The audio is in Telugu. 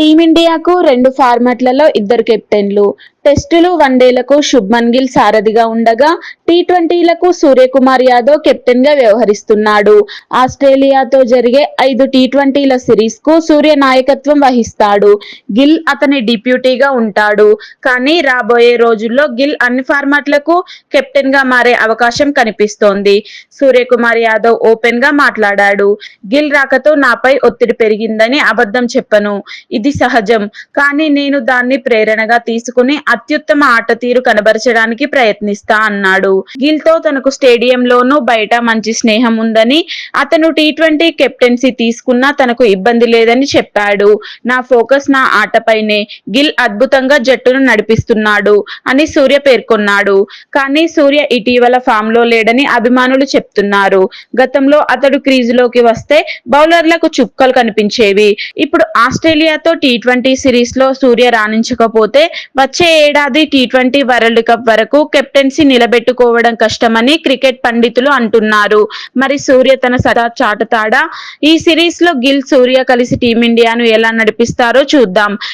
టీమిండియాకు రెండు ఫార్మాట్లలో ఇద్దరు కెప్టెన్లు. టెస్టులు వన్డేలకు శుభ్మన్ గిల్ సారథిగా ఉండగా టీ ట్వంటీలకు సూర్యకుమార్ యాదవ్ కెప్టెన్గా వ్యవహరిస్తున్నాడు. ఆస్ట్రేలియాతో జరిగే ఐదు టీ ట్వంటీల సిరీస్కు సూర్య నాయకత్వం వహిస్తాడు. గిల్ అతని డిప్యూటీగా ఉంటాడు. కానీ రాబోయే రోజుల్లో గిల్ అన్ని ఫార్మాట్లకు కెప్టెన్గా మారే అవకాశం కనిపిస్తోంది. సూర్యకుమార్ యాదవ్ ఓపెన్గా మాట్లాడాడు. గిల్ రాకతో నాపై ఒత్తిడి పెరిగిందని అబద్ధం చెప్పను. ఇది సహజం. కానీ నేను దాన్ని ప్రేరణగా తీసుకుని అత్యుత్తమ ఆట తీరు కనబరచడానికి ప్రయత్నిస్తా అన్నాడు. గిల్తో తనకు స్టేడియంలోనూ బయట మంచి స్నేహం ఉందని అతను టీ ట్వంటీ కెప్టెన్సీ తీసుకున్నా తనకు ఇబ్బంది లేదని చెప్పాడు. నా ఫోకస్ నా ఆటపైనే గిల్ అద్భుతంగా జట్టును నడిపిస్తున్నాడు అని సూర్య పేర్కొన్నాడు. కానీ సూర్య ఇటీవల ఫామ్లో లేడని అభిమానులు చెప్తున్నారు. గతంలో అతడు క్రీజులోకి వస్తే బౌలర్లకు చుక్కలు కనిపించేవి. ఇప్పుడు ఆస్ట్రేలియాతో టీ ట్వంటీ సిరీస్లో సూర్య రాణించకపోతే వచ్చే ఏడాది టీ ట్వంటీ వరల్డ్ కప్ వరకు కెప్టెన్సీ నిలబెట్టుకోవడం కష్టమని క్రికెట్ పండితులు అంటున్నారు. మరి సూర్య తన సదా చాటుతాడా? ఈ సిరీస్లో గిల్ సూర్య కలిసి టీమిండియాను ఎలా నడిపిస్తారో చూద్దాం.